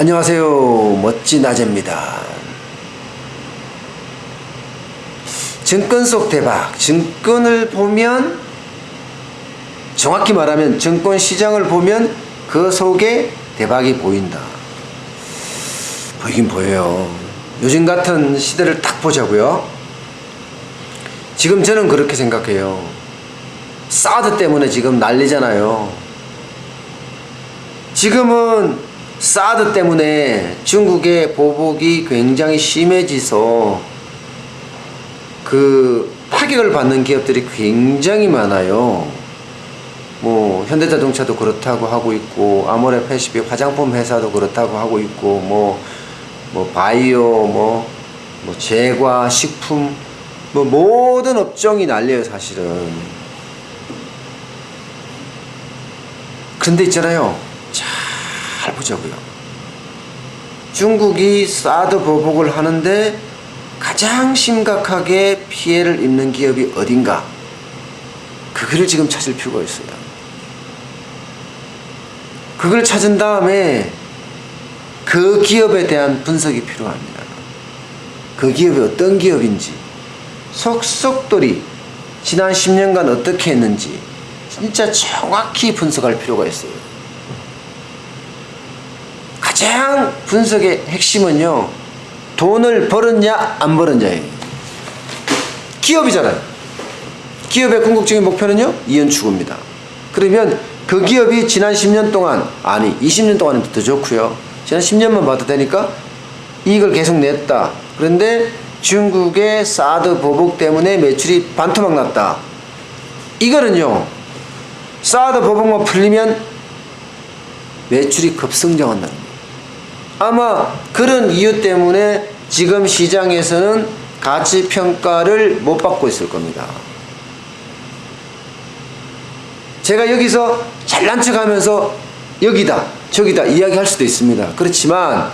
안녕하세요. 멋진 아재입니다. 증권 속 대박. 증권을 보면, 정확히 말하면 증권 시장을 보면 그 속에 대박이 보인다. 보이긴 보여요. 요즘 같은 시대를 딱 보자고요. 지금 저는 그렇게 생각해요. 사드 때문에 지금 난리잖아요. 지금은 사드 때문에 중국의 보복이 굉장히 심해져서 그 타격을 받는 기업들이 굉장히 많아요. 뭐 현대자동차도 그렇다고 하고 있고 아모레 패시픽 화장품 회사도 그렇다고 하고 있고 뭐 뭐 바이오 뭐, 뭐 제과 식품 뭐 모든 업종이 난리예요 사실은 그런데 있잖아요 잘 보자고요 중국이 사드 보복을 하는데 가장 심각하게 피해를 입는 기업이 어딘가 그거를 지금 찾을 필요가 있어요 그걸 찾은 다음에 그 기업에 대한 분석이 필요합니다. 그 기업이 어떤 기업인지, 속속들이 지난 10년간 어떻게 했는지, 진짜 정확히 분석할 필요가 있어요. 가장 분석의 핵심은요, 돈을 벌었냐, 안 벌었냐예요. 기업이잖아요. 기업의 궁극적인 목표는요, 이연추구입니다. 그러면 그 기업이 지난 10년 동안, 아니, 20년 동안은 더 좋고요. 지난 10년만 봐도 되니까 이익을 계속 냈다. 그런데 중국의 사드 보복 때문에 매출이 반토막 났다. 이거는요, 사드 보복만 풀리면 매출이 급성장한다는 거예요. 아마 그런 이유 때문에 지금 시장에서는 가치 평가를 못 받고 있을 겁니다. 제가 여기서 잘난 척 하면서 여기다, 저기다 이야기할 수도 있습니다. 그렇지만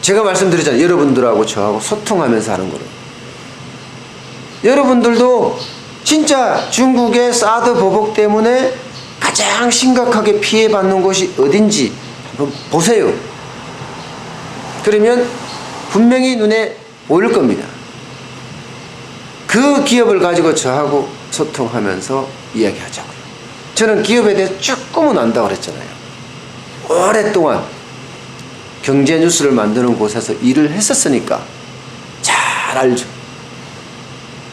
제가 말씀드렸잖아요. 여러분들하고 저하고 소통하면서 하는 거를. 여러분들도 진짜 중국의 사드 보복 때문에 가장 심각하게 피해받는 곳이 어딘지 한번 보세요. 그러면 분명히 눈에 보일 겁니다. 그 기업을 가지고 저하고 소통하면서 이야기하자고요. 저는 기업에 대해 조금은 안다고 그랬잖아요. 오랫동안 경제 뉴스를 만드는 곳에서 일을 했었으니까 잘 알죠.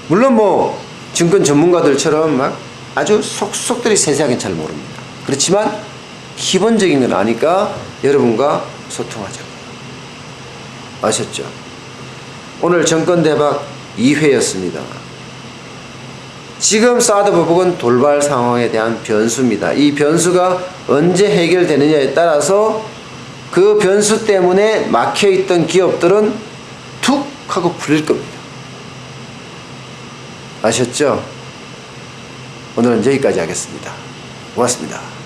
물론 뭐 증권 전문가들처럼 막 아주 속속들이 세세하게 잘 모릅니다. 그렇지만 기본적인 건 아니까 여러분과 소통하자고요. 아셨죠? 오늘 정권 대박 2회였습니다. 지금 사드 보복은 돌발 상황에 대한 변수입니다. 이 변수가 언제 해결되느냐에 따라서 그 변수 때문에 막혀있던 기업들은 툭 하고 풀릴 겁니다. 아셨죠? 오늘은 여기까지 하겠습니다. 고맙습니다.